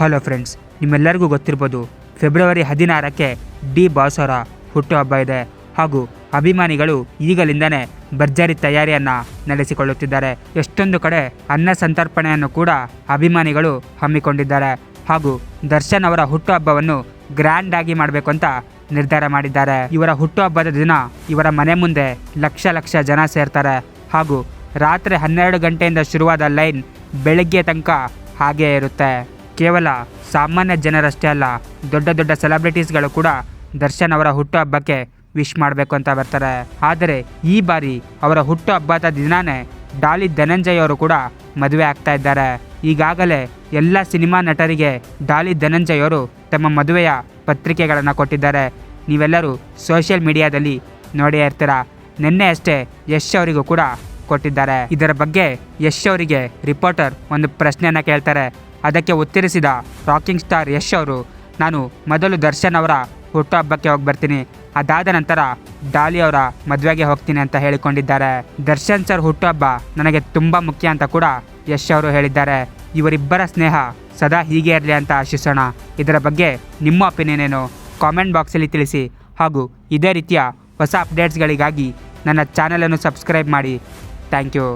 Hello friends ನಿಮ್ಮೆಲ್ಲರಿಗೂ ಗೊತ್ತಿರ್ಬೋದು February ಹದಿನಾರಕ್ಕೆ D ಬಾಸರ ಹುಟ್ಟುಹಬ್ಬ ಇದೆ. ಹಾಗೂ ಅಭಿಮಾನಿಗಳು ಈಗಲಿಂದನೇ ಭರ್ಜರಿ ತಯಾರಿಯನ್ನು ನಡೆಸಿಕೊಳ್ಳುತ್ತಿದ್ದಾರೆ. ಎಷ್ಟೊಂದು ಕಡೆ ಅನ್ನ ಸಂತರ್ಪಣೆಯನ್ನು ಕೂಡ ಅಭಿಮಾನಿಗಳು ಹಮ್ಮಿಕೊಂಡಿದ್ದಾರೆ. ಹಾಗೂ ದರ್ಶನ್ ಅವರ ಹುಟ್ಟುಹಬ್ಬವನ್ನು ಗ್ರ್ಯಾಂಡ್ ಆಗಿ ಮಾಡಬೇಕು ಅಂತ ನಿರ್ಧಾರ ಮಾಡಿದ್ದಾರೆ. ಇವರ ಹುಟ್ಟುಹಬ್ಬದ ದಿನ ಇವರ ಮನೆ ಮುಂದೆ ಲಕ್ಷ ಲಕ್ಷ ಜನ ಸೇರ್ತಾರೆ. ಹಾಗೂ ರಾತ್ರಿ ಹನ್ನೆರಡು ಗಂಟೆಯಿಂದ ಶುರುವಾದ ಲೈನ್ ಬೆಳಗ್ಗೆ ತನಕ ಹಾಗೇ ಇರುತ್ತೆ. ಕೇವಲ ಸಾಮಾನ್ಯ ಜನರಷ್ಟೇ ಅಲ್ಲ, ದೊಡ್ಡ ದೊಡ್ಡ ಸೆಲೆಬ್ರಿಟೀಸ್ಗಳು ಕೂಡ ದರ್ಶನ್ ಅವರ ಹುಟ್ಟುಹಬ್ಬಕ್ಕೆ ವಿಶ್ ಮಾಡಬೇಕು ಅಂತ ಬರ್ತಾರೆ. ಆದರೆ ಈ ಬಾರಿ ಅವರ ಹುಟ್ಟುಹಬ್ಬದ ದಿನಾನೇ ಡಾಲಿ ಧನಂಜಯ್ ಅವರು ಕೂಡ ಮದುವೆ ಆಗ್ತಾ ಇದ್ದಾರೆ. ಈಗಾಗಲೇ ಎಲ್ಲ ಸಿನಿಮಾ ನಟರಿಗೆ ಡಾಲಿ ಧನಂಜಯ್ ಅವರು ತಮ್ಮ ಮದುವೆಯ ಪತ್ರಿಕೆಗಳನ್ನು ಕೊಟ್ಟಿದ್ದಾರೆ. ನೀವೆಲ್ಲರೂ ಸೋಷಿಯಲ್ ಮೀಡಿಯಾದಲ್ಲಿ ನೋಡೇ ಇರ್ತೀರಾ? ನಿನ್ನೆ ಅಷ್ಟೇ ಯಶ್ ಅವರಿಗೂ ಕೂಡ ಕೊಟ್ಟಿದ್ದಾರೆ. ಇದರ ಬಗ್ಗೆ ಯಶ್ ಅವರಿಗೆ ರಿಪೋರ್ಟರ್ ಒಂದು ಪ್ರಶ್ನೆಯನ್ನು ಕೇಳ್ತಾರೆ. ಅದಕ್ಕೆ ಉತ್ತರಿಸಿದ ರಾಕಿಂಗ್ ಸ್ಟಾರ್ ಯಶ್ ಅವರು, ನಾನು ಮೊದಲು ದರ್ಶನ್ ಅವರ ಹುಟ್ಟುಹಬ್ಬಕ್ಕೆ ಹೋಗಿ ಬರ್ತೀನಿ. ಅದಾದ ನಂತರ ಡಾಲಿ ಅವರ ಮದುವೆಗೆ ಹೋಗ್ತೀನಿ ಅಂತ ಹೇಳಿಕೊಂಡಿದ್ದಾರೆ. ದರ್ಶನ್ ಸರ್ ಹುಟ್ಟುಹಬ್ಬ ನನಗೆ ತುಂಬ ಮುಖ್ಯ ಅಂತ ಕೂಡ ಯಶ್ ಅವರು ಹೇಳಿದ್ದಾರೆ. ಇವರಿಬ್ಬರ ಸ್ನೇಹ ಸದಾ ಹೀಗೆ ಇರಲಿ ಅಂತ ಆಶಿಸೋಣ. ಇದರ ಬಗ್ಗೆ ನಿಮ್ಮ ಒಪಿನಿಯನ್ ಏನು? ಕಾಮೆಂಟ್ ಬಾಕ್ಸಲ್ಲಿ ತಿಳಿಸಿ. ಹಾಗೂ ಇದೇ ರೀತಿಯ ಹೊಸ ಅಪ್ಡೇಟ್ಸ್ಗಳಿಗಾಗಿ ನನ್ನ ಚಾನಲನ್ನು ಸಬ್ಸ್ಕ್ರೈಬ್ ಮಾಡಿ. Thank you.